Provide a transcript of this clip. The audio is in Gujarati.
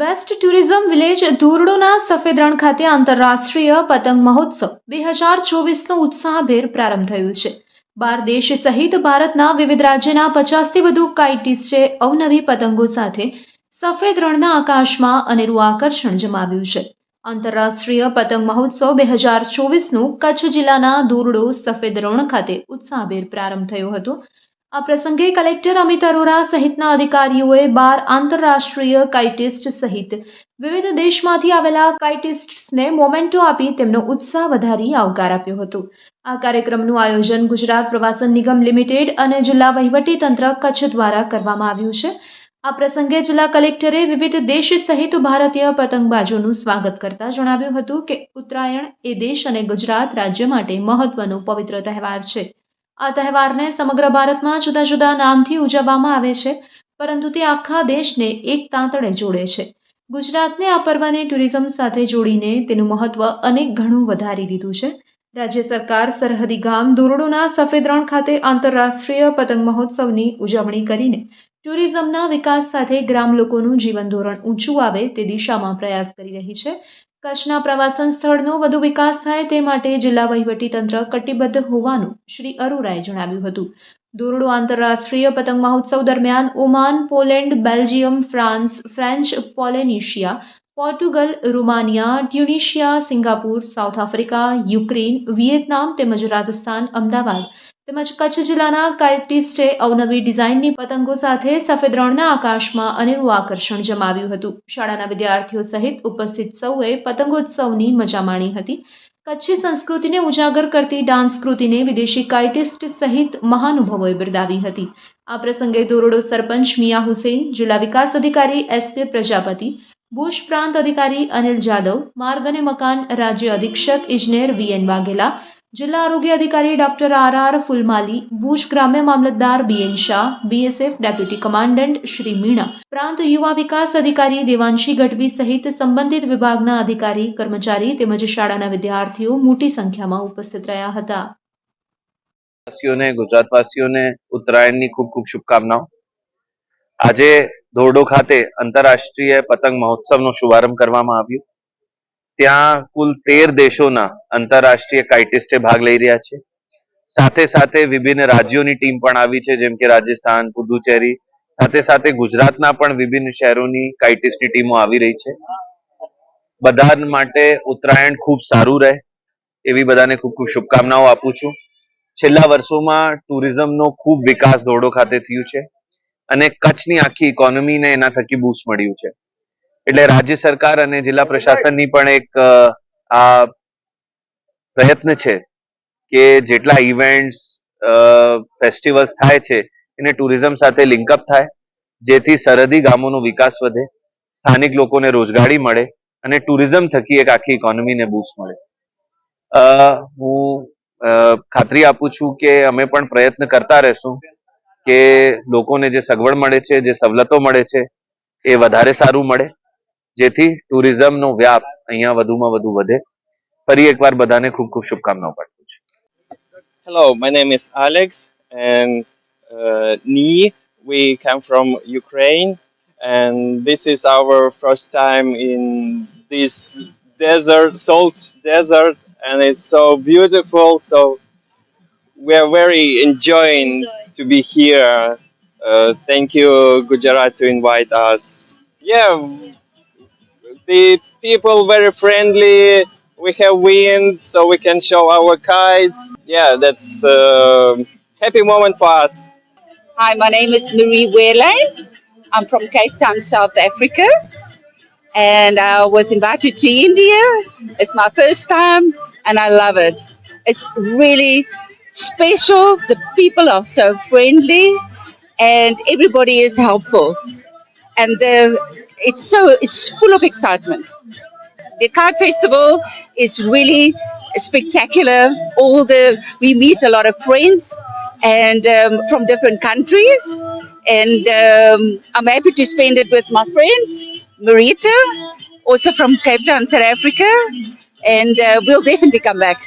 બેસ્ટ ટુરિઝમ વિલેજ ધોરડોના સફેદ રણ ખાતે આંતરરાષ્ટ્રીય પતંગ મહોત્સવ. બે હજાર ચોવીસનો ઉત્સાહભેર પ્રારંભ થયો છે. બાર દેશ સહિત ભારતના વિવિધ રાજ્યના પચાસથી વધુ કાઇટિસ્ટે અવનવી પતંગો સાથે સફેદ રણના આકાશમાં અનેરું આકર્ષણ જમાવ્યું છે. આંતરરાષ્ટ્રીય પતંગ મહોત્સવ બે હજાર ચોવીસનો કચ્છ જિલ્લાના ધોરડો સફેદ રણ ખાતે ઉત્સાહભેર પ્રારંભ થયો હતો. આ પ્રસંગે કલેક્ટર અમિત અરોરા સહિતના અધિકારીઓએ બાર આંતરરાષ્ટ્રીય કાઇટિસ્ટ સહિત વિવિધ દેશમાંથી આવેલા કાઇટિસ્ટ્સને મોમેન્ટો આપી તેમનો ઉત્સાહ વધારી આવકાર આપ્યો હતો. આ કાર્યક્રમનું આયોજન ગુજરાત પ્રવાસન નિગમ લિમિટેડ અને જિલ્લા વહીવટી તંત્ર કચ્છ દ્વારા કરવામાં આવ્યું છે. આ પ્રસંગે જિલ્લા કલેક્ટરે વિવિધ દેશ સહિત ભારતીય પતંગબાજોનું સ્વાગત કરતા જણાવ્યું હતું કે ઉત્તરાયણ એ દેશ અને ગુજરાત રાજ્ય માટે મહત્વનો પવિત્ર તહેવાર છે. આ તહેવારને સમગ્ર ભારતમાં જુદા જુદા નામથી ઉજવવામાં આવે છે, પરંતુ તે આખા દેશને એક તાંતડે જોડે છે. ગુજરાતને આ પર્વને ટુરિઝમ સાથે જોડીને તેનું મહત્વ અનેક ઘણું વધારી દીધું છે. રાજ્ય સરકાર સરહદી ગામ દોરડોના સફેદ રણ ખાતે આંતરરાષ્ટ્રીય પતંગ મહોત્સવની ઉજવણી કરીને ટુરિઝમના વિકાસ સાથે ગ્રામ લોકોનું જીવન ધોરણ ઊંચું આવે તે દિશામાં પ્રયાસ કરી રહી છે. કચ્છના પ્રવાસન સ્થળનો વધુ વિકાસ થાય તે માટે જિલ્લા વહીવટીતંત્ર કટિબદ્ધ હોવાનું શ્રી અરોરાએ જણાવ્યું હતું. ધોરડો આંતરરાષ્ટ્રીય પતંગ મહોત્સવ દરમિયાન Oman, Poland, Belgium, France, French, Polynesia Portugal, Romania, Tunisia, Singapore, South Africa, Ukraine, Vietnam તેમજ રાજસ્થાન, અમદાવાદ તેમજ કચ્છ જિલ્લાના કાયટિસ્ટે અવનવી ડિઝાઇનની પતંગો સાથે સફેદ રણના આકાશમાં અનેરું આકર્ષણ જમાવ્યું હતું. શાળાના વિદ્યાર્થીઓ સહિત ઉપસ્થિત સૌએ પતંગોત્સવની મજા માણી હતી. કચ્છી સંસ્કૃતિને ઉજાગર કરતી ડાન્સ કૃતિને વિદેશી કાઇટિસ્ટ સહિત મહાનુભાવોએ બિરદાવી હતી. આ પ્રસંગે દોરડો સરપંચ મિયા હુસેન, જિલ્લા વિકાસ અધિકારી એસ પ્રજાપતિ ભુજ પ્રાંત અધિકારી અનિલ જાદવ, માર્ગ અને મકાન રાજ્ય અધિક્ષક ઇજનેર વી વાઘેલા, જિલ્લા આરોગ્ય અધિકારી doctor R R Phulmali Bhuj ગ્રામ્ય મામલતદાર BN Shah, BSF deputy commandant Shri Meena, પ્રાંત યુવા વિકાસ અધિકારી દેવાંશી ગઢવી સહિત સંબંધિત વિભાગના અધિકારી, કર્મચારી તેમજ શાળાના વિદ્યાર્થીઓ મોટી સંખ્યામાં ઉપસ્થિત રહ્યા હતા. વાસીઓને ગુજરાતવાસીઓને ઉત્તરાયણની ખૂબ ખૂબ શુભકામનાઓ. આજે ધોરડો ખાતે આંતરરાષ્ટ્રીય પતંગ મહોત્સવનો શુભારંભ કરવામાં આવ્યો. ત્યાં કુલ તેર દેશોના આંતરરાષ્ટ્રીય કાઇટિસ્ટે ભાગ લઈ રહ્યા છે. સાથે સાથે વિભિન્ન રાજ્યોની ટીમ પણ આવી છે, જેમ કે રાજસ્થાન પુદુચેરી સાથે સાથે ગુજરાતના પણ વિભિન્ન શહેરોની કાઇટિસ્ટની ટીમો આવી રહી છે. બધા માટે ઉત્તરાયણ ખૂબ સારું રહે. એવી બધાને ખૂબ ખૂબ શુભકામનાઓ આપું છું. છેલ્લા વર્ષોમાં ટુરિઝમનો ખૂબ વિકાસ ધોરડો ખાતે થયું છે. અને કચ્છની આખી ઇકોનોમીને એના થકી બૂસ્ટ મળ્યું છે. એટલે રાજ્ય સરકાર અને જિલ્લા પ્રશાસનની પણ એક આ પ્રયત્ન છે કે જેટલા ઇવેન્ટ્સ ફેસ્ટિવલ્સ થાય છે, એને ટુરિઝમ સાથે લિંકઅપ થાય, જેથી સરહદી ગામોનો વિકાસ વધે, સ્થાનિક લોકોને રોજગારી મળે અને ટુરિઝમ થકી એક આખી ઇકોનોમીને બૂસ્ટ મળે. હું ખાતરી આપું છું કે અમે પણ પ્રયત્ન કરતા રહેશું. કે લોકોને જે સગવડ મળે છે જે સવલતો મળે છે એ વધારે સારું મળે જેથી ટુરિઝમનો વ્યાપ અહીંયા વધુમાં વધુ વધે ફરી એકવાર બધાને ખૂબ ખૂબ શુભકામનાઓ પાઠવું છું my name is Alex, and uh, Ni. We come from Ukraine, and this is our first time in this desert, salt desert, and it's so beautiful. So we are very enjoying to be here. Uh, thank you, Gujarat, to invite us. Yeah, the people very friendly. We have wind, so we can show our kites. Yeah, that's a happy moment for us. Hi, my name is Marie Wele. I'm from Cape Town, South Africa. And I was invited to India. It's my first time and I love it. It's really special. The people are so friendly and everybody is helpful. And it's so it's full of excitement. The Kite Festival is really spectacular. All the we meet a lot of friends and um, from different countries, and um, I'm happy to spend it with my friend Marita, also from Cape Town, South Africa, and uh, we'll definitely come back.